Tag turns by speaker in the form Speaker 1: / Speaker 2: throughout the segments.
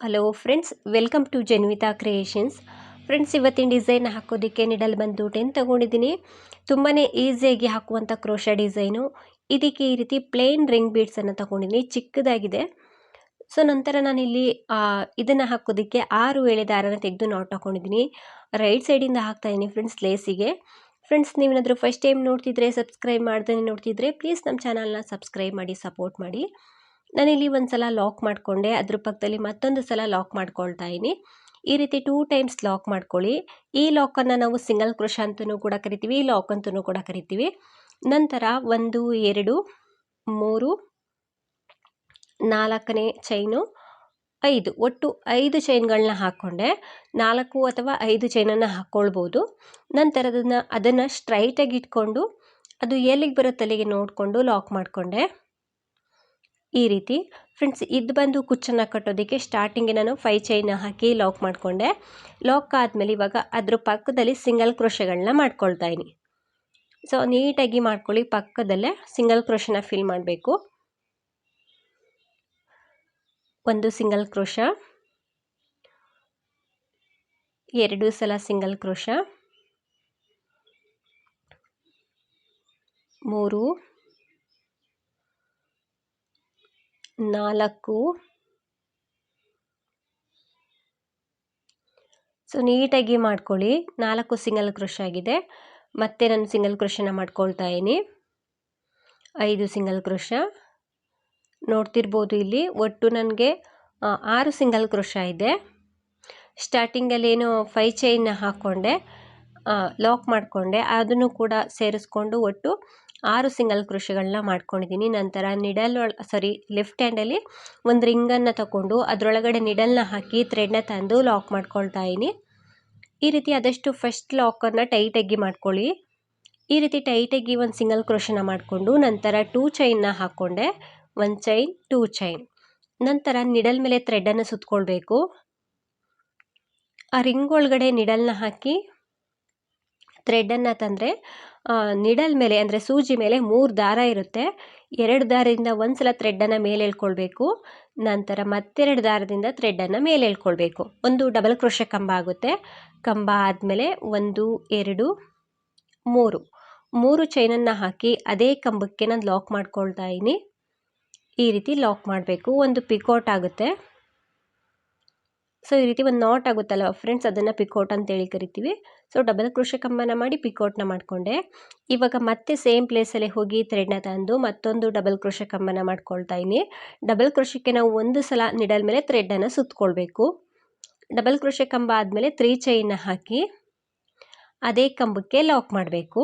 Speaker 1: Hello friends welcome to Janvita creations friends ಇವತ್ತಿನ design ಹಾಕೋದಕ್ಕೆ needle ಬಂದು ಟೆನ್ ತೊಗೊಂಡಿದ್ದೀನಿ? ತುಂಬಾ ಈಸಿಯಾಗಿ ಹಾಕುವಂಥ ಕ್ರೋಶ ಡಿಸೈನು ಇದಕ್ಕೆ ಈ ರೀತಿ ಪ್ಲೇನ್ ರಿಂಗ್ ಬೀಡ್ಸನ್ನು ತೊಗೊಂಡಿದ್ದೀನಿ. ಚಿಕ್ಕದಾಗಿದೆ. ಸೊ ನಂತರ ನಾನಿಲ್ಲಿ ಇದನ್ನು ಹಾಕೋದಕ್ಕೆ ಆರು ಎಳೆ ದಾರನ ತೆಗೆದು ನಾಟ್ ಹಾಕೊಂಡಿದ್ದೀನಿ. ರೈಟ್ ಸೈಡಿಂದ ಹಾಕ್ತಾಯಿದ್ದೀನಿ ಫ್ರೆಂಡ್ಸ್ ಲೇಸಿಗೆ ಫ್ರೆಂಡ್ಸ್ ನೀವೇನಾದರೂ ಫಸ್ಟ್ ಟೈಮ್ ನೋಡ್ತಿದ್ರೆ ಸಬ್ಸ್ಕ್ರೈಬ್ ಮಾಡ್ದೇ ನೋಡ್ತಿದ್ರೆ ಪ್ಲೀಸ್ ನಮ್ಮ ಚಾನಲ್ನ ಸಬ್ಸ್ಕ್ರೈಬ್ ಮಾಡಿ ಸಪೋರ್ಟ್ ಮಾಡಿ. ನಾನಿಲ್ಲಿ ಒಂದು ಸಲ ಲಾಕ್ ಮಾಡಿಕೊಂಡೆ, ಅದ್ರ ಪಕ್ಕದಲ್ಲಿ ಮತ್ತೊಂದು ಸಲ ಲಾಕ್ ಮಾಡ್ಕೊಳ್ತಾ ಇದ್ದೀನಿ ಈ ರೀತಿ ಟೂ ಟೈಮ್ಸ್ ಲಾಕ್ ಮಾಡ್ಕೊಳ್ಳಿ. ಈ ಲಾಕನ್ನು ನಾವು ಸಿಂಗಲ್ ಕ್ರೋಶ ಅಂತಲೂ ಕೂಡ ಕರಿತೀವಿ ಲಾಕ್ ಅಂತಲೂ ಕೂಡ ಕರಿತೀವಿ. ನಂತರ ಒಂದು, ಎರಡು, ಮೂರು, ನಾಲ್ಕನೇ ಚೈನು ಐದು. ಒಟ್ಟು ಐದು ಚೈನ್ಗಳನ್ನ ಹಾಕ್ಕೊಂಡೆ ನಾಲ್ಕು ಅಥವಾ ಐದು ಚೈನನ್ನು ಹಾಕ್ಕೊಳ್ಬೋದು ನಂತರ ಅದನ್ನು ಅದನ್ನು ಸ್ಟ್ರೈಟಾಗಿ ಇಟ್ಕೊಂಡು, ಅದು ಎಲ್ಲಿಗೆ ಬರೋ ತಲೆಗೆ ನೋಡಿಕೊಂಡು ಲಾಕ್ ಮಾಡಿಕೊಂಡೆ. ಈ ರೀತಿ. ಫ್ರೆಂಡ್ಸ್ ಇದು ಬಂದು ಕುಚ್ಚನ್ನು ಕಟ್ಟೋದಕ್ಕೆ ಸ್ಟಾರ್ಟಿಂಗೆ ನಾನು ಫೈ ಚೈನ್ ಹಾಕಿ ಲಾಕ್ ಮಾಡಿಕೊಂಡೆ. ಲಾಕ್ ಆದಮೇಲೆ ಇವಾಗ ಅದ್ರ ಪಕ್ಕದಲ್ಲಿ ಸಿಂಗಲ್ ಕ್ರೋಶಗಳನ್ನ ಮಾಡ್ಕೊಳ್ತಾ ಇದ್ದೀನಿ. ಸೊ ನೀಟಾಗಿ ಮಾಡ್ಕೊಳ್ಳಿ, ಪಕ್ಕದಲ್ಲೇ ಸಿಂಗಲ್ ಕ್ರೋಶನ ಫಿಲ್ ಮಾಡಬೇಕು. ಒಂದು ಸಿಂಗಲ್ ಕ್ರೋಶ ಎರಡು ಸಲ ಸಿಂಗಲ್ ಕ್ರೋಶ ಮೂರು. ನಾಲ್ಕು. ಸೊ ನೀಟಾಗಿ ಮಾಡ್ಕೊಳ್ಳಿ. ನಾಲ್ಕು ಸಿಂಗಲ್ ಕ್ರೋಶ ಆಗಿದೆ. ಮತ್ತೆ ನಾನು ಸಿಂಗಲ್ ಕ್ರೋಶನ ಮಾಡ್ಕೊಳ್ತಾ ಇದ್ದೀನಿ. ಐದು ಸಿಂಗಲ್ ಕ್ರೋಶ ನೋಡ್ತಿರ್ಬೋದು ಇಲ್ಲಿ, ಒಟ್ಟು ನನಗೆ ಆರು ಸಿಂಗಲ್ ಕ್ರೋಶ ಇದೆ ಸ್ಟಾರ್ಟಿಂಗಲ್ಲಿ ಏನು ಫೈ ಚೈನ್ನ ಹಾಕ್ಕೊಂಡೆ ಲಾಕ್ ಮಾಡಿಕೊಂಡೆ. ಅದನ್ನು ಕೂಡ ಸೇರಿಸ್ಕೊಂಡು ಒಟ್ಟು ಆರು ಸಿಂಗಲ್ ಕ್ರೋಶಗಳನ್ನ ಮಾಡ್ಕೊಂಡಿದ್ದೀನಿ ನಂತರ ನಿಡಲ್ ಒಳ ಸಾರಿ ಲೆಫ್ಟ್ ಹ್ಯಾಂಡಲ್ಲಿ ಒಂದು ರಿಂಗನ್ನು ತಗೊಂಡು ಅದರೊಳಗಡೆ ನಿಡಲ್ನ ಹಾಕಿ ಥ್ರೆಡ್ನ ತಂದು ಲಾಕ್ ಮಾಡ್ಕೊಳ್ತಾ ಇದ್ದೀನಿ ಈ ರೀತಿ ಆದಷ್ಟು ಫಸ್ಟ್ ಲಾಕನ್ನು ಟೈಟಾಗಿ ಮಾಡ್ಕೊಳ್ಳಿ. ಈ ರೀತಿ ಟೈಟಾಗಿ ಒಂದು ಸಿಂಗಲ್ ಕ್ರೋಶನ ಮಾಡಿಕೊಂಡು ನಂತರ ಟೂ ಚೈನ್ನ ಹಾಕ್ಕೊಂಡೆ ಒಂದು ಚೈನ್ ಟೂ ಚೈನ್ ನಂತರ ನಿಡಲ್ ಮೇಲೆ ಥ್ರೆಡನ್ನು ಸುತ್ತಕೊಳ್ಬೇಕು ಆ ರಿಂಗ್ ಒಳಗಡೆ ನಿಡಲ್ನ ಹಾಕಿ ಥ್ರೆಡನ್ನು ತಂದರೆ ನಿಡಲ್ ಮೇಲೆ, ಅಂದರೆ ಸೂಜಿ ಮೇಲೆ ಮೂರು ದಾರ ಇರುತ್ತೆ. ಎರಡು ದಾರದಿಂದ ಒಂದು ಸಲ ಥ್ರೆಡ್ಡನ್ನು ಮೇಲೆ ಎಳ್ಕೊಳ್ಬೇಕು. ನಂತರ ಮತ್ತೆರಡು ದಾರದಿಂದ ಥ್ರೆಡ್ಡನ್ನು ಮೇಲೆ ಎಳ್ಕೊಳ್ಬೇಕು. ಒಂದು ಡಬಲ್ ಕ್ರೋಶ ಕಂಬ ಆಗುತ್ತೆ. ಕಂಬ ಆದಮೇಲೆ ಒಂದು, ಎರಡು, ಮೂರು. ಮೂರು ಚೈನನ್ನು ಹಾಕಿ ಅದೇ ಕಂಬಕ್ಕೆ ನಾನು ಲಾಕ್ ಮಾಡ್ಕೊಳ್ತಾ ಇದ್ದೀನಿ. ಈ ರೀತಿ ಲಾಕ್ ಮಾಡಬೇಕು. ಒಂದು ಪಿಕೌಟ್ ಆಗುತ್ತೆ. ಸೊ, ಈ ರೀತಿ ಒಂದು ನಾಟ್ ಆಗುತ್ತಲ್ಲ ಫ್ರೆಂಡ್ಸ್, ಅದನ್ನು ಪಿಕೌಟ್ ಅಂತೇಳಿ ಕರಿತೀವಿ. ಸೊ, ಡಬಲ್ ಕ್ರೋಶ ಕಂಬನ ಮಾಡಿ ಪಿಕೌಟ್ನ ಮಾಡಿಕೊಂಡೆ. ಇವಾಗ ಮತ್ತೆ ಸೇಮ್ ಪ್ಲೇಸಲ್ಲಿ ಹೋಗಿ ಥ್ರೆಡ್ನ ತಂದು ಮತ್ತೊಂದು ಡಬಲ್ ಕ್ರೋಶ ಕಂಬನ ಮಾಡ್ಕೊಳ್ತಾ ಇದ್ದೀನಿ ಡಬಲ್ ಕ್ರೋಶಕ್ಕೆ ನಾವು ಒಂದು ಸಲ ನಿಡಲ್ ಮೇಲೆ ಥ್ರೆಡ್ಡನ್ನು ಸುತ್ತಕೊಳ್ಬೇಕು ಡಬಲ್ ಕ್ರೋಶ ಕಂಬ ಆದಮೇಲೆ ತ್ರೀ ಚೈನ್ನ ಹಾಕಿ ಅದೇ ಕಂಬಕ್ಕೆ ಲಾಕ್ ಮಾಡಬೇಕು.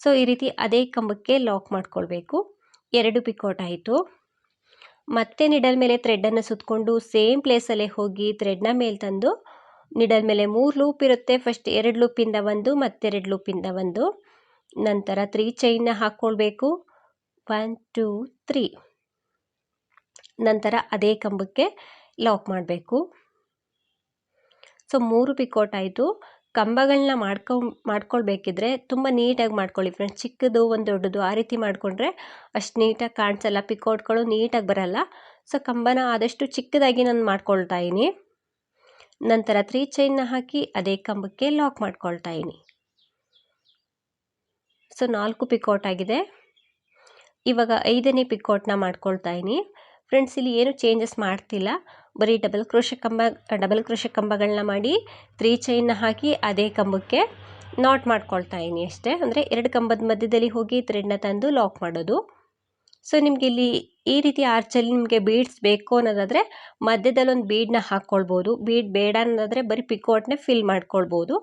Speaker 1: ಸೊ, ಈ ರೀತಿ ಅದೇ ಕಂಬಕ್ಕೆ ಲಾಕ್ ಮಾಡ್ಕೊಳ್ಬೇಕು. ಎರಡು ಪಿಕೋಟ್ ಆಯಿತು. ಮತ್ತೆ ನಿಡಲ್ ಮೇಲೆ ಥ್ರೆಡನ್ನು ಸುತ್ತಕೊಂಡು ಸೇಮ್ ಪ್ಲೇಸಲ್ಲೇ ಹೋಗಿ ಥ್ರೆಡ್ನ ಮೇಲೆ ತಂದು ನಿಡಲ್ ಮೇಲೆ ಮೂರು ಲೂಪ್ ಇರುತ್ತೆ. ಫಸ್ಟ್ ಎರಡು ಲೂಪಿಂದ ಒಂದು ಮತ್ತೆರಡು ಲೂಪಿಂದ ಒಂದು. ನಂತರ ತ್ರೀ ಚೈನ್ನ ಹಾಕ್ಕೊಳ್ಬೇಕು ಒನ್ ಟೂ ತ್ರೀ ನಂತರ ಅದೇ ಕಂಬಕ್ಕೆ ಲಾಕ್ ಮಾಡಬೇಕು. ಸೊ ಮೂರು ಪಿಕೋಟ್ ಆಯಿತು. ಕಂಬಗಳನ್ನ ಮಾಡ್ಕೊ, ಮಾಡ್ಕೊಳ್ಬೇಕಿದ್ರೆ ತುಂಬ ನೀಟಾಗಿ ಮಾಡ್ಕೊಳ್ಳಿ ಫ್ರೆಂಡ್ಸ್ ಚಿಕ್ಕದು ಒಂದು ದೊಡ್ಡದು ಆ ರೀತಿ ಮಾಡಿಕೊಂಡ್ರೆ ಅಷ್ಟು ನೀಟಾಗಿ ಕಾಣಿಸಲ್ಲ ಪಿಕೋಟ್ಗಳು ನೀಟಾಗಿ ಬರಲ್ಲ. ಸೊ ಕಂಬನ ಆದಷ್ಟು ಚಿಕ್ಕದಾಗಿ ನಾನು ಮಾಡ್ಕೊಳ್ತಾ ಇದ್ದೀನಿ ನಂತರ ತ್ರೀ ಚೈನ್ನ ಹಾಕಿ ಅದೇ ಕಂಬಕ್ಕೆ ಲಾಕ್ ಮಾಡ್ಕೊಳ್ತಾ ಇದ್ದೀನಿ ಸೊ ನಾಲ್ಕು ಪಿಕೋಟ್ ಆಗಿದೆ. ಇವಾಗ ಐದನೇ ಪಿಕೋಟ್ನ ಮಾಡ್ಕೊಳ್ತಾ ಇದ್ದೀನಿ ಫ್ರೆಂಡ್ಸ್ ಇಲ್ಲಿ ಏನು ಚೇಂಜಸ್ ಮಾಡ್ತಿಲ್ಲ. ಬರೀ ಡಬಲ್ ಕ್ರೋಶ ಕಂಬ ಡಬಲ್ ಕ್ರೋಶ ಕಂಬಗಳನ್ನ ಮಾಡಿ ತ್ರೀ ಚೈನ್ನ ಹಾಕಿ ಅದೇ ಕಂಬಕ್ಕೆ ನಾಟ್ ಮಾಡ್ಕೊಳ್ತಾ ಇದ್ದೀನಿ ಅಷ್ಟೇ. ಅಂದರೆ ಎರಡು ಕಂಬದ ಮಧ್ಯದಲ್ಲಿ ಹೋಗಿ ಥ್ರೆಡ್ನ ತಂದು ಲಾಕ್ ಮಾಡೋದು. ಸೊ ನಿಮಗೆ ಇಲ್ಲಿ ಈ ರೀತಿ ಆರ್ಚಲ್ಲಿ ನಿಮಗೆ ಬೀಡ್ಸ್ ಬೇಕು ಅನ್ನೋದಾದರೆ ಮಧ್ಯದಲ್ಲಿ ಒಂದು ಬೀಡನ್ನ ಹಾಕ್ಕೊಳ್ಬೋದು ಬೀಡ್ ಬೇಡ ಅನ್ನೋದಾದರೆ ಬರೀ ಪಿಕೋಟ್ನೇ ಫಿಲ್ ಮಾಡ್ಕೊಳ್ಬೋದು.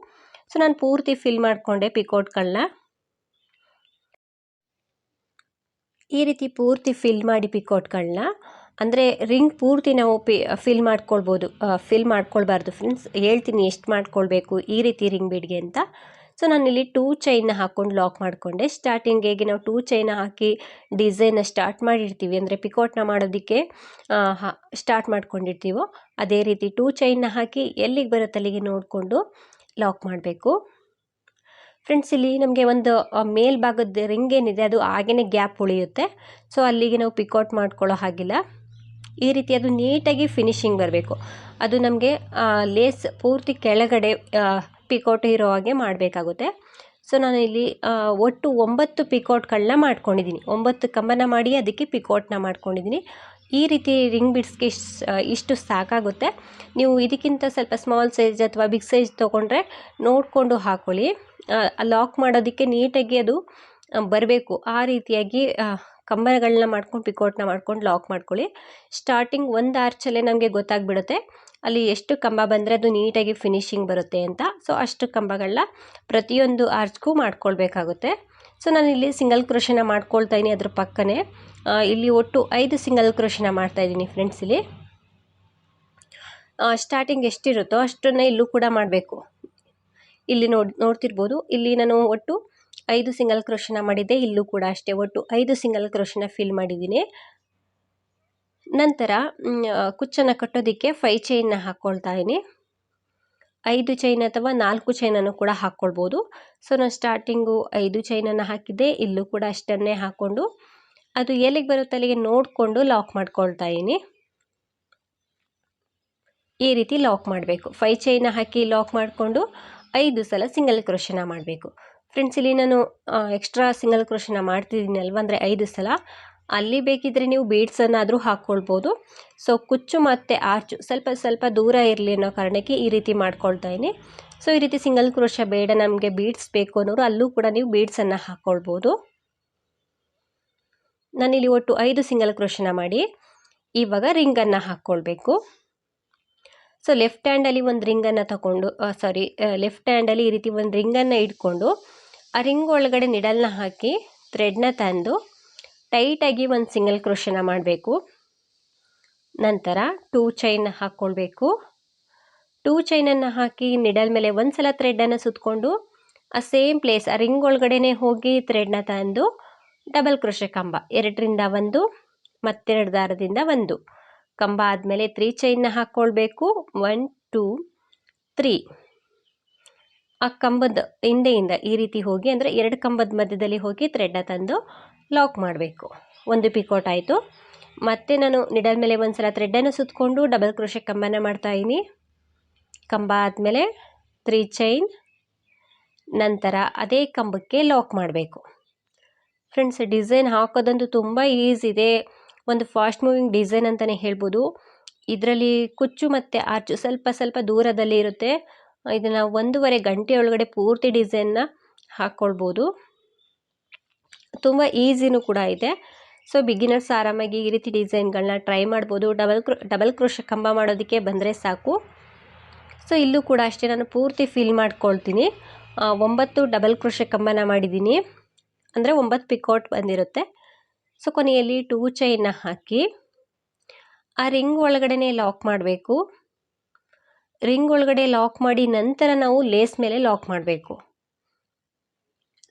Speaker 1: ಸೊ ನಾನು ಪೂರ್ತಿ ಫಿಲ್ ಮಾಡಿಕೊಂಡೆ ಪಿಕೋಟ್ಗಳನ್ನ ಈ ರೀತಿ ಪೂರ್ತಿ ಫಿಲ್ ಮಾಡಿ ಪಿಕೋಟ್ಗಳನ್ನ ಅಂದರೆ ರಿಂಗ್ ಪೂರ್ತಿ ನಾವು ಪಿ ಫಿಲ್ ಮಾಡ್ಕೊಳ್ಬೋದು. ಫಿಲ್ ಮಾಡ್ಕೊಳ್ಬಾರ್ದು. ಫ್ರೆಂಡ್ಸ್ ಹೇಳ್ತೀನಿ ಎಷ್ಟು ಮಾಡ್ಕೊಳ್ಬೇಕು, ಈ ರೀತಿ ರಿಂಗ್ ಬಿಡ್ಗೆ ಅಂತ. ಸೊ ನಾನಿಲ್ಲಿ ಟೂ ಚೈನ್ನ ಹಾಕ್ಕೊಂಡು ಲಾಕ್ ಮಾಡಿಕೊಂಡೆ. ಸ್ಟಾರ್ಟಿಂಗ್ ನಾವು ಟೂ ಚೈನ ಹಾಕಿ ಡಿಸೈನ್ನ ಸ್ಟಾರ್ಟ್ ಮಾಡಿರ್ತೀವಿ. ಅಂದರೆ ಪಿಕೋಟ್ನ ಮಾಡೋದಕ್ಕೆ ಸ್ಟಾರ್ಟ್ ಮಾಡ್ಕೊಂಡಿರ್ತೀವೋ, ಅದೇ ರೀತಿ ಟೂ ಚೈನ್ನ ಹಾಕಿ ಎಲ್ಲಿಗೆ ಬರುತ್ತೆ ಅಲ್ಲಿಗೆ ನೋಡಿಕೊಂಡು ಲಾಕ್ ಮಾಡಬೇಕು. ಫ್ರೆಂಡ್ಸ್ ಇಲ್ಲಿ ನಮಗೆ ಒಂದು ಮೇಲ್ಭಾಗದ ರಿಂಗ್ ಏನಿದೆ, ಅದು ಹಾಗೇ ಗ್ಯಾಪ್ ಉಳಿಯುತ್ತೆ. ಸೊ ಅಲ್ಲಿಗೆ ನಾವು ಪಿಕೌಟ್ ಮಾಡ್ಕೊಳ್ಳೋ ಹಾಗಿಲ್ಲ. ಈ ರೀತಿ ಅದು ನೀಟಾಗಿ ಫಿನಿಶಿಂಗ್ ಬರಬೇಕು. ಅದು ನಮಗೆ ಲೇಸ್ ಪೂರ್ತಿ ಕೆಳಗಡೆ ಪಿಕೋಟ್ ಇರೋ ಹಾಗೆ ಮಾಡಬೇಕಾಗುತ್ತೆ. ಸೊ ನಾನು ಇಲ್ಲಿ ಒಟ್ಟು ಒಂಬತ್ತು ಪಿಕೋಟ್ಗಳನ್ನ ಮಾಡ್ಕೊಂಡಿದ್ದೀನಿ. ಒಂಬತ್ತು ಕಂಬನ ಮಾಡಿ ಅದಕ್ಕೆ ಪಿಕೋಟ್ನ ಮಾಡ್ಕೊಂಡಿದ್ದೀನಿ. ಈ ರೀತಿ ರಿಂಗ್ ಬಿಡ್ಸ್ಗೆ ಇಷ್ಟು ಸಾಕಾಗುತ್ತೆ. ನೀವು ಇದಕ್ಕಿಂತ ಸ್ವಲ್ಪ ಸ್ಮಾಲ್ ಸೈಜ್ ಅಥವಾ ಬಿಗ್ ಸೈಜ್ ತೊಗೊಂಡ್ರೆ ನೋಡಿಕೊಂಡು ಹಾಕ್ಕೊಳ್ಳಿ ಲಾಕ್ ಮಾಡೋದಕ್ಕೆ ನೀಟಾಗಿ ಅದು ಬರಬೇಕು. ಆ ರೀತಿಯಾಗಿ ಕಂಬಗಳನ್ನ ಮಾಡ್ಕೊಂಡು ಪಿಕೋಟ್ನ ಮಾಡ್ಕೊಂಡು ಲಾಕ್ ಮಾಡ್ಕೊಳ್ಳಿ. ಸ್ಟಾರ್ಟಿಂಗ್ ಒಂದು ಆರ್ಚಲ್ಲೇ ನಮಗೆ ಗೊತ್ತಾಗ್ಬಿಡುತ್ತೆ. ಅಲ್ಲಿ ಎಷ್ಟು ಕಂಬ ಬಂದರೆ ಅದು ನೀಟಾಗಿ ಫಿನಿಶಿಂಗ್ ಬರುತ್ತೆ ಅಂತ. ಸೊ ಅಷ್ಟು ಕಂಬಗಳನ್ನ ಪ್ರತಿಯೊಂದು ಆರ್ಚ್ಗೂ ಮಾಡ್ಕೊಳ್ಬೇಕಾಗುತ್ತೆ. ಸೊ ನಾನು ಇಲ್ಲಿ ಸಿಂಗಲ್ ಕ್ರೋಶನ ಮಾಡ್ಕೊಳ್ತಾ ಅದ್ರ ಪಕ್ಕನೇ. ಇಲ್ಲಿ ಒಟ್ಟು ಐದು ಸಿಂಗಲ್ ಕ್ರೋಶನ ಮಾಡ್ತಾ ಇದ್ದೀನಿ ಫ್ರೆಂಡ್ಸ್ ಇಲ್ಲಿ. ಸ್ಟಾರ್ಟಿಂಗ್ ಎಷ್ಟಿರುತ್ತೋ ಅಷ್ಟನ್ನು ಇಲ್ಲೂ ಕೂಡ ಮಾಡಬೇಕು. ಇಲ್ಲಿ ನೋಡಿ, ನೋಡ್ತಿರ್ಬೋದು. ಇಲ್ಲಿ ನಾನು ಒಟ್ಟು ಐದು ಸಿಂಗಲ್ ಕ್ರೋಶನ ಮಾಡಿದ್ದೆ, ಇಲ್ಲೂ ಕೂಡ ಅಷ್ಟೇ, ಒಟ್ಟು ಐದು ಸಿಂಗಲ್ ಕ್ರೋಶನ ಫಿಲ್ ಮಾಡಿದ್ದೀನಿ. ನಂತರ ಕುಚ್ಚನ್ನು ಕಟ್ಟೋದಕ್ಕೆ ಫೈ ಚೈನ್ನ ಹಾಕ್ಕೊಳ್ತಾ ಇದ್ದೀನಿ. ಐದು ಚೈನ್ ಅಥವಾ ನಾಲ್ಕು ಚೈನನ್ನು ಕೂಡ ಹಾಕ್ಕೊಳ್ಬೋದು ಸೊ ನಾನು ಸ್ಟಾರ್ಟಿಂಗು ಐದು ಚೈನನ್ನು ಹಾಕಿದ್ದೆ, ಇಲ್ಲೂ ಕೂಡ ಅಷ್ಟನ್ನೇ ಹಾಕ್ಕೊಂಡು, ಅದು ಎಲ್ಲಿಗೆ ಬರುತ್ತೆ ಅಲ್ಲಿಗೆ ನೋಡಿಕೊಂಡು ಲಾಕ್ ಮಾಡ್ಕೊಳ್ತಾ ಇದ್ದೀನಿ. ಈ ರೀತಿ ಲಾಕ್ ಮಾಡಬೇಕು. ಫೈ ಚೈನ ಹಾಕಿ ಲಾಕ್ ಮಾಡಿಕೊಂಡು, ಐದು ಸಲ ಸಿಂಗಲ್ ಕ್ರೋಶನ ಮಾಡಬೇಕು. ಫ್ರೆಂಡ್ಸ್ ಇಲ್ಲಿ ನಾನು ಎಕ್ಸ್ಟ್ರಾ ಸಿಂಗಲ್ ಕ್ರೋಶನ ಮಾಡ್ತಿದ್ದೀನಿ ಅಲ್ವಾ? ಅಂದರೆ ಐದು ಸಲ. ಅಲ್ಲಿ ಬೇಕಿದ್ರೆ ನೀವು ಬೀಡ್ಸನ್ನಾದರೂ ಹಾಕ್ಕೊಳ್ಬೋದು ಸೊ ಕುಚ್ಚು ಮತ್ತು ಆರ್ಚು, ಸ್ವಲ್ಪ ಸ್ವಲ್ಪ ದೂರ ಇರಲಿ ಅನ್ನೋ ಕಾರಣಕ್ಕೆ ಈ ರೀತಿ ಮಾಡ್ಕೊಳ್ತಾ ಇದ್ದೀನಿ. ಸೊ ಈ ರೀತಿ ಸಿಂಗಲ್ ಕ್ರೋಷ ಬೇಡ ನಮಗೆ ಬೀಡ್ಸ್ ಬೇಕು ಅನ್ನೋರು, ಅಲ್ಲೂ ಕೂಡ ನೀವು ಬೀಡ್ಸನ್ನು ಹಾಕ್ಕೊಳ್ಬೋದು ನಾನಿಲ್ಲಿ ಒಟ್ಟು ಐದು ಸಿಂಗಲ್ ಕ್ರೋಶನ ಮಾಡಿ, ಇವಾಗ ರಿಂಗನ್ನು ಹಾಕ್ಕೊಳ್ಬೇಕು ಸೊ ಲೆಫ್ಟ್ ಹ್ಯಾಂಡಲ್ಲಿ ಒಂದು ರಿಂಗನ್ನು ತಗೊಂಡು ಸಾರಿ ಲೆಫ್ಟ್ ಹ್ಯಾಂಡಲ್ಲಿ ಈ ರೀತಿ ಒಂದು ರಿಂಗನ್ನು ಇಟ್ಕೊಂಡು ಆ ರಿಂಗ್ ಒಳಗಡೆ ನಿಡಲ್ನ ಹಾಕಿ ಥ್ರೆಡ್ನ ತಂದು ಟೈಟಾಗಿ ಒಂದು ಸಿಂಗಲ್ ಕ್ರೋಶನ ಮಾಡಬೇಕು. ನಂತರ ಟೂ ಚೈನ್ ಹಾಕ್ಕೊಳ್ಬೇಕು ಟೂ ಚೈನನ್ನು ಹಾಕಿ ನಿಡಲ್ ಮೇಲೆ ಒಂದು ಸಲ ಥ್ರೆಡನ್ನು ಸುತ್ತಕೊಂಡು ಆ ಸೇಮ್ ಪ್ಲೇಸ್ ಆ ರಿಂಗ್ ಒಳಗಡೆನೇ ಹೋಗಿ ಥ್ರೆಡ್ನ ತಂದು ಡಬಲ್ ಕ್ರೋಶೆ ಕಂಬ ಎರಡರಿಂದ ಒಂದು, ಮತ್ತೆರಡು ದಾರದಿಂದ ಒಂದು. ಕಂಬ ಆದಮೇಲೆ ತ್ರೀ ಚೈನ್ನ ಹಾಕ್ಕೊಳ್ಬೇಕು ಒನ್ ಟೂ ತ್ರೀ ಆ ಕಂಬದ ಹಿಂದೆಯಿಂದ ಈ ರೀತಿ ಹೋಗಿ, ಅಂದರೆ ಎರಡು ಕಂಬದ ಮಧ್ಯದಲ್ಲಿ ಹೋಗಿ ಥ್ರೆಡ್ನ ತಂದು ಲಾಕ್ ಮಾಡಬೇಕು. ಒಂದು ಪಿಕೋಟ್ ಆಯಿತು. ಮತ್ತೆ ನಾನು ನಿಡಲ್ ಮೇಲೆ ಒಂದು ಸಲ ಥ್ರೆಡ್ಡನ್ನು ಸುತ್ತಕೊಂಡು ಡಬಲ್ ಕ್ರೋಶೆ ಕಂಬನ ಮಾಡ್ತಾಯಿದ್ದೀನಿ ಕಂಬ ಆದಮೇಲೆ ತ್ರೀ ಚೈನ್ ನಂತರ ಅದೇ ಕಂಬಕ್ಕೆ ಲಾಕ್ ಮಾಡಬೇಕು. ಫ್ರೆಂಡ್ಸ್ ಡಿಸೈನ್ ಹಾಕೋದಂತೂ ತುಂಬ ಈಸಿ ಇದೆ. ಒಂದು ಫಾಸ್ಟ್ ಮೂವಿಂಗ್ ಡಿಸೈನ್ ಅಂತಲೇ ಹೇಳ್ಬೋದು. ಇದರಲ್ಲಿ ಕುಚ್ಚು ಮತ್ತು ಆರ್ಚು ಸ್ವಲ್ಪ ಸ್ವಲ್ಪ ದೂರದಲ್ಲಿ ಇರುತ್ತೆ. ಇದನ್ನು ಒಂದೂವರೆ ಗಂಟೆ ಒಳಗಡೆ ಪೂರ್ತಿ ಡಿಸೈನ್ನ ಹಾಕ್ಕೊಳ್ಬೋದು ತುಂಬ ಈಸಿನೂ ಕೂಡ ಇದೆ. ಸೊ ಬಿಗಿನರ್ಸ್ ಆರಾಮಾಗಿ ಈ ರೀತಿ ಡಿಸೈನ್ಗಳನ್ನ ಟ್ರೈ ಮಾಡ್ಬೋದು. ಡಬಲ್ ಕ್ರೋ ಡಬಲ್ ಕ್ರೋಶ ಕಂಬ ಮಾಡೋದಕ್ಕೆ ಬಂದರೆ ಸಾಕು. ಸೊ ಇಲ್ಲೂ ಕೂಡ ಅಷ್ಟೇ ನಾನು ಪೂರ್ತಿ ಫಿಲ್ ಮಾಡ್ಕೊಳ್ತೀನಿ. ಒಂಬತ್ತು ಡಬಲ್ ಕ್ರೋಶ ಕಂಬನ ಮಾಡಿದ್ದೀನಿ. ಅಂದರೆ ಒಂಬತ್ತು ಪಿಕೌಟ್ ಬಂದಿರುತ್ತೆ. ಸೊ ಕೊನೆಯಲ್ಲಿ ಟೂ ಚೈನ್ನ ಹಾಕಿ, ಆ ರಿಂಗ್ ಒಳಗಡೆ ಲಾಕ್ ಮಾಡಬೇಕು. ರಿಂಗ್ ಒಳಗಡೆ ಲಾಕ್ ಮಾಡಿ ನಂತರ ನಾವು ಲೇಸ್ ಮೇಲೆ ಲಾಕ್ ಮಾಡಬೇಕು.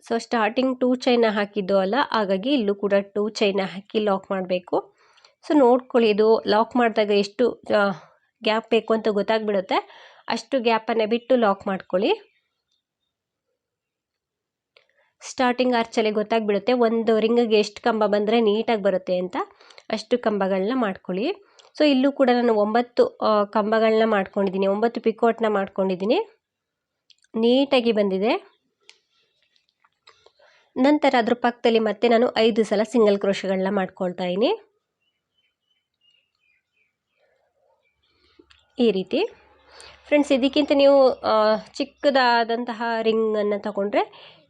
Speaker 1: ಸೊ ಸ್ಟಾರ್ಟಿಂಗ್ ಟೂ ಚೈನ ಹಾಕಿದ್ದು ಅಲ್ಲ, ಹಾಗಾಗಿ ಇಲ್ಲೂ ಕೂಡ ಟೂ ಚೈನ ಹಾಕಿ ಲಾಕ್ ಮಾಡಬೇಕು. ಸೊ ನೋಡ್ಕೊಳ್ಳಿ, ಇದು ಲಾಕ್ ಮಾಡಿದಾಗ ಎಷ್ಟು ಗ್ಯಾಪ್ ಬೇಕು ಅಂತ ಗೊತ್ತಾಗ್ಬಿಡುತ್ತೆ. ಅಷ್ಟು ಗ್ಯಾಪನ್ನು ಬಿಟ್ಟು ಲಾಕ್ ಮಾಡ್ಕೊಳ್ಳಿ. ಸ್ಟಾರ್ಟಿಂಗ್ ಆರ್ಚಲ್ಲಿ ಗೊತ್ತಾಗ್ಬಿಡುತ್ತೆ. ಒಂದು ರಿಂಗಿಗೆ ಎಷ್ಟು ಕಂಬ ಬಂದರೆ ನೀಟಾಗಿ ಬರುತ್ತೆ ಅಂತ. ಅಷ್ಟು ಕಂಬಗಳನ್ನ ಮಾಡ್ಕೊಳ್ಳಿ. ಸೊ ಇಲ್ಲೂ ಕೂಡ ನಾನು ಒಂಬತ್ತು ಕಂಬಗಳನ್ನ ಮಾಡ್ಕೊಂಡಿದ್ದೀನಿ. ಒಂಬತ್ತು ಪಿಕೋಟ್ನ ಮಾಡ್ಕೊಂಡಿದ್ದೀನಿ. ನೀಟಾಗಿ ಬಂದಿದೆ. ನಂತರ ಅದ್ರ ಪಕ್ಕದಲ್ಲಿ ಮತ್ತೆ ನಾನು ಐದು ಸಲ ಸಿಂಗಲ್ ಕ್ರೋಶಗಳನ್ನ ಮಾಡ್ಕೊಳ್ತಾ ಇದ್ದೀನಿ. ಈ ರೀತಿ. ಫ್ರೆಂಡ್ಸ್ ಇದಕ್ಕಿಂತ ನೀವು ಚಿಕ್ಕದಾದಂತಹ ರಿಂಗನ್ನು ತಗೊಂಡ್ರೆ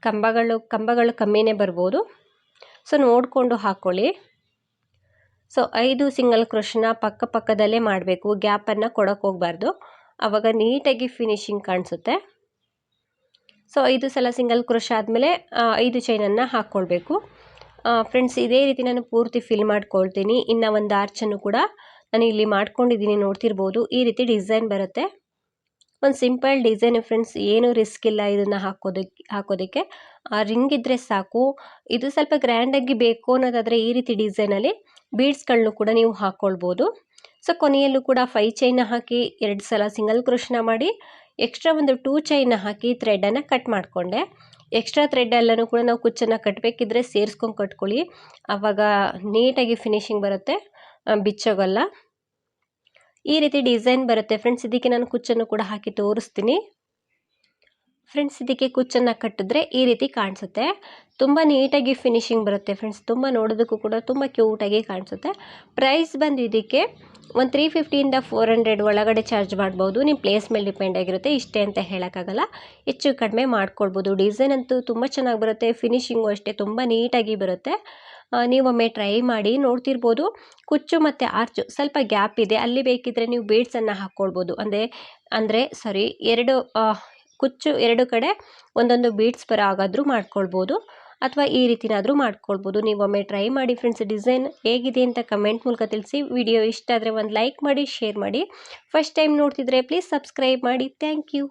Speaker 1: ಕಂಬಗಳು ಕಂಬಗಳು ಕಮ್ಮಿನೇ ಬರ್ಬೋದು. ಸೊ ನೋಡಿಕೊಂಡು ಹಾಕ್ಕೊಳ್ಳಿ. ಸೊ ಐದು ಸಿಂಗಲ್ ಕ್ರೋಶನ ಪಕ್ಕ ಪಕ್ಕದಲ್ಲೇ ಮಾಡಬೇಕು. ಗ್ಯಾಪನ್ನು ಕೊಡೋಕೆ ಹೋಗಬಾರ್ದು. ಆವಾಗ ನೀಟಾಗಿ ಫಿನಿಶಿಂಗ್ ಕಾಣಿಸುತ್ತೆ. ಸೊ ಐದು ಸಲ ಸಿಂಗಲ್ ಕ್ರೋಶ ಆದಮೇಲೆ ಐದು ಚೈನನ್ನು ಹಾಕ್ಕೊಳ್ಬೇಕು ಫ್ರೆಂಡ್ಸ್ ಇದೇ ರೀತಿ ನಾನು ಪೂರ್ತಿ ಫಿಲ್ ಮಾಡ್ಕೊಳ್ತೀನಿ. ಇನ್ನು ಒಂದು ಆರ್ಚನ್ನು ಕೂಡ ನಾನು ಇಲ್ಲಿ ಮಾಡ್ಕೊಂಡಿದ್ದೀನಿ. ನೋಡ್ತಿರ್ಬೋದು. ಈ ರೀತಿ ಡಿಸೈನ್ ಬರುತ್ತೆ. ಒಂದು ಸಿಂಪಲ್ ಡಿಸೈನ್ ಫ್ರೆಂಡ್ಸ್ ಏನೂ ರಿಸ್ಕ್ ಇಲ್ಲ ಇದನ್ನು ಹಾಕೋದಕ್ಕೆ. ಹಾಕೋದಕ್ಕೆ ರಿಂಗ್ ಇದ್ದರೆ ಸಾಕು. ಇದು ಸ್ವಲ್ಪ ಗ್ರ್ಯಾಂಡಾಗಿ ಬೇಕು ಅನ್ನೋದಾದರೆ ಈ ರೀತಿ ಡಿಸೈನಲ್ಲಿ ಬೀಡ್ಸ್ಗಳನ್ನೂ ಕೂಡ ನೀವು ಹಾಕ್ಕೊಳ್ಬೋದು ಸೊ ಕೊನೆಯಲ್ಲೂ ಕೂಡ ಫೈ ಚೈನ ಹಾಕಿ ಎರಡು ಸಲ ಸಿಂಗಲ್ ಕೃಷ್ಣ ಮಾಡಿ ಎಕ್ಸ್ಟ್ರಾ ಒಂದು ಟೂ ಚೈನ ಹಾಕಿ ಥ್ರೆಡನ್ನು ಕಟ್ ಮಾಡಿಕೊಂಡೆ. ಎಕ್ಸ್ಟ್ರಾ ಥ್ರೆಡ್ ಎಲ್ಲನೂ ಕೂಡ ನಾವು ಕುಚ್ಚನ್ನು ಕಟ್ಟಬೇಕಿದ್ರೆ ಸೇರಿಸ್ಕೊಂಡು ಕಟ್ಕೊಳ್ಳಿ. ಆವಾಗ ನೀಟಾಗಿ ಫಿನಿಶಿಂಗ್ ಬರುತ್ತೆ ಬಿಚ್ಚೋಗಲ್ಲ. ಈ ರೀತಿ ಡಿಸೈನ್ ಬರುತ್ತೆ. ಫ್ರೆಂಡ್ಸ್ ಇದಕ್ಕೆ ನಾನು ಕುಚ್ಚನ್ನು ಕೂಡ ಹಾಕಿ ತೋರಿಸ್ತೀನಿ. ಫ್ರೆಂಡ್ಸ್ ಇದಕ್ಕೆ ಕುಚ್ಚನ್ನು ಕಟ್ಟಿದ್ರೆ ಈ ರೀತಿ ಕಾಣಿಸುತ್ತೆ. ತುಂಬ ನೀಟಾಗಿ ಫಿನಿಶಿಂಗ್ ಬರುತ್ತೆ ಫ್ರೆಂಡ್ಸ್ ತುಂಬ ನೋಡೋದಕ್ಕೂ ಕೂಡ ತುಂಬ ಕ್ಯೂಟಾಗಿ ಕಾಣಿಸುತ್ತೆ. ಪ್ರೈಸ್ ಬಂದು ಇದಕ್ಕೆ ಒಂದು ತ್ರೀ ಫಿಫ್ಟಿಯಿಂದ ಫೋರ್ ಹಂಡ್ರೆಡ್ ಒಳಗಡೆ ಚಾರ್ಜ್ ಮಾಡ್ಬೋದು. ನಿಮ್ಮ ಪ್ಲೇಸ್ ಮೇಲೆ ಡಿಪೆಂಡ್ ಆಗಿರುತ್ತೆ. ಇಷ್ಟೇ ಅಂತ ಹೇಳೋಕ್ಕಾಗಲ್ಲ. ಹೆಚ್ಚು ಕಡಿಮೆ ಮಾಡ್ಕೊಳ್ಬೋದು. ಡಿಸೈನ್ ಅಂತೂ ತುಂಬ ಚೆನ್ನಾಗಿ ಬರುತ್ತೆ. ಫಿನಿಶಿಂಗು ಅಷ್ಟೇ ತುಂಬ ನೀಟಾಗಿ ಬರುತ್ತೆ. ನೀವೊಮ್ಮೆ ಟ್ರೈ ಮಾಡಿ ನೋಡ್ತಿರ್ಬೋದು. ಕುಚ್ಚು ಮತ್ತು ಆರ್ಚು ಸ್ವಲ್ಪ ಗ್ಯಾಪ್ ಇದೆ. ಅಲ್ಲಿ ಬೇಕಿದ್ದರೆ ನೀವು ಬೀಡ್ಸನ್ನು ಹಾಕ್ಕೊಳ್ಬೋದು. ಅಂದರೆ ಅಂದರೆ ಸಾರಿ ಎರಡು ಕುಚ್ಚು ಎರಡು ಕಡೆ ಒಂದೊಂದು ಬೀಡ್ಸ್ ಪರ ಆಗಾದರೂ ಮಾಡ್ಕೊಳ್ಬೋದು. ಅಥವಾ ಈ ರೀತಿನಾದರೂ ಮಾಡ್ಕೊಳ್ಬೋದು. ನೀವು ಒಮ್ಮೆ ಟ್ರೈ ಮಾಡಿ ಫ್ರೆಂಡ್ಸ್ ಡಿಸೈನ್ ಹೇಗಿದೆ ಅಂತ ಕಮೆಂಟ್ ಮೂಲಕ ತಿಳಿಸಿ. ವಿಡಿಯೋ ಇಷ್ಟ ಆದರೆ ಒಂದು ಲೈಕ್ ಮಾಡಿ ಶೇರ್ ಮಾಡಿ. ಫಸ್ಟ್ ಟೈಮ್ ನೋಡ್ತಿದ್ರೆ ಪ್ಲೀಸ್ ಸಬ್ಸ್ಕ್ರೈಬ್ ಮಾಡಿ. Thank you